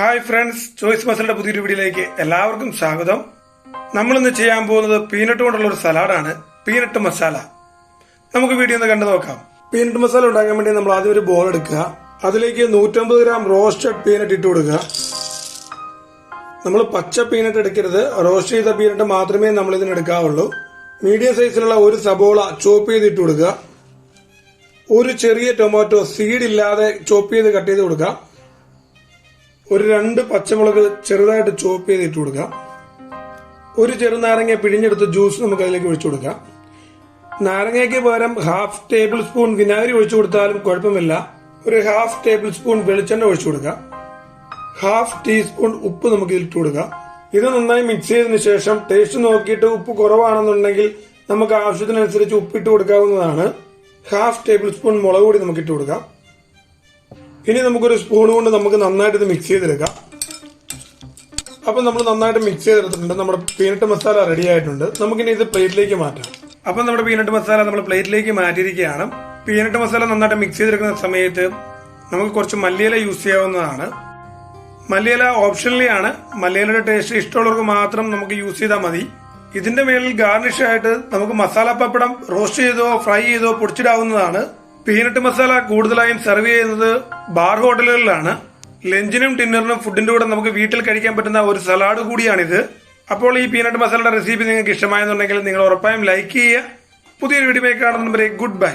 Hi friends choice മസലിന്റെ പുതിയൊരു വീഡിയോയിലേക്ക് എല്ലാവർക്കും സ്വാഗതം. നമ്മൾ ഇന്ന് ചെയ്യാൻ പോകുന്നത് പീനട്ട് കൊണ്ടുള്ള ഒരു സലാഡാണ് പീനട്ട് മസാല നമുക്ക് വീഡിയോ ഒന്ന് കണ്ടു നോക്കാം. പീനട്ട് മസാല ഉണ്ടാക്കാൻ വേണ്ടി നമ്മൾ ആദ്യം ഒരു ബോൾ എടുക്കുക. അതിലേക്ക് നൂറ്റമ്പത് ഗ്രാം റോസ്റ്റഡ് പീനട്ട് ഇട്ട് കൊടുക്കുക. നമ്മൾ പച്ച പീനട്ട് എടുക്കരുത്. റോസ്റ്റ് ചെയ്ത പീനട്ട് മാത്രമേ നമ്മൾ ഇതിന് എടുക്കാവുള്ളൂ. മീഡിയം സൈസിലുള്ള ഒരു സബോള ചോപ്പ് ചെയ്ത് ഇട്ട് കൊടുക്കുക. ഒരു ചെറിയ ടൊമാറ്റോ സീഡ് ഇല്ലാതെ ചോപ്പ് ചെയ്ത് കട്ട് ചെയ്ത് കൊടുക്കുക. ഒരു രണ്ട് പച്ചമുളക് ചെറുതായിട്ട് ചോപ്പ് ചെയ്ത് ഇട്ട് കൊടുക്കുക ഒരു ചെറുനാരങ്ങ പിഴിഞ്ഞെടുത്ത് ജ്യൂസ് നമുക്ക് അതിലേക്ക് ഒഴിച്ചു കൊടുക്കാം. നാരങ്ങയ്ക്ക് പകരം ഹാഫ് ടേബിൾ സ്പൂൺ വിനാഗിരി ഒഴിച്ചു കൊടുത്താലും കുഴപ്പമില്ല. ഒരു ഹാഫ് ടേബിൾ സ്പൂൺ വെളിച്ചെണ്ണ ഒഴിച്ചു കൊടുക്കുക ഹാഫ് ടീസ്പൂൺ ഉപ്പ് നമുക്ക് ഇതിലിട്ട് കൊടുക്കാം. ഇത് നന്നായി മിക്സ് ചെയ്തതിനു ശേഷം ടേസ്റ്റ് നോക്കിയിട്ട് ഉപ്പ് കുറവാണെന്നുണ്ടെങ്കിൽ നമുക്ക് ആവശ്യത്തിനനുസരിച്ച് ഉപ്പിട്ട് കൊടുക്കാവുന്നതാണ്. ഹാഫ് ടേബിൾ സ്പൂൺ മുളക് പൊടി നമുക്ക് ഇട്ട് കൊടുക്കാം. ഇനി നമുക്കൊരു സ്പൂൺ കൊണ്ട് നമുക്ക് നന്നായിട്ട് ഇത് മിക്സ് ചെയ്തെടുക്കാം. അപ്പം നമ്മൾ നന്നായിട്ട് മിക്സ് ചെയ്തെടുത്തിട്ടുണ്ട്. നമ്മുടെ പീനട്ട് മസാല റെഡി ആയിട്ടുണ്ട്. നമുക്കിനി ഇത് പ്ലേറ്റിലേക്ക് മാറ്റാം. അപ്പം നമ്മുടെ പീനട്ട് മസാല നമ്മൾ പ്ലേറ്റിലേക്ക് മാറ്റിയിരിക്കുകയാണ്. പീനട്ട് മസാല നന്നായിട്ട് മിക്സ് ചെയ്തെടുക്കുന്ന സമയത്ത് നമുക്ക് കുറച്ച് മല്ലിയില യൂസ് ചെയ്യാവുന്നതാണ്. മല്ലിയില ഓപ്ഷണലി ആണ്. മല്ലിയിലയുടെ ടേസ്റ്റ് ഇഷ്ടമുള്ളവർക്ക് മാത്രം നമുക്ക് യൂസ് ചെയ്താൽ മതി. ഇതിന്റെ മേളിൽ ഗാർണിഷ് ആയിട്ട് നമുക്ക് മസാല പപ്പടം റോസ്റ്റ് ചെയ്തോ ഫ്രൈ ചെയ്തോ പൊടിച്ചിടാവുന്നതാണ്. പീനട്ട് മസാല കൂടുതലായും സെർവ് ചെയ്യുന്നത് ബാർ ഹോട്ടലുകളിലാണ് ലഞ്ചിനും ഡിന്നറിനും ഫുഡിന്റെ കൂടെ നമുക്ക് വീട്ടിൽ കഴിക്കാൻ പറ്റുന്ന ഒരു സലാഡ് കൂടിയാണിത്. അപ്പോൾ ഈ പീനട്ട് മസാലയുടെ റെസിപ്പി നിങ്ങൾക്ക് ഇഷ്ടമായെന്നുണ്ടെങ്കിൽ നിങ്ങൾ ഉറപ്പായും ലൈക്ക് ചെയ്യുക. പുതിയൊരു വീഡിയോ കാണുന്നവരെ ഗുഡ് ബൈ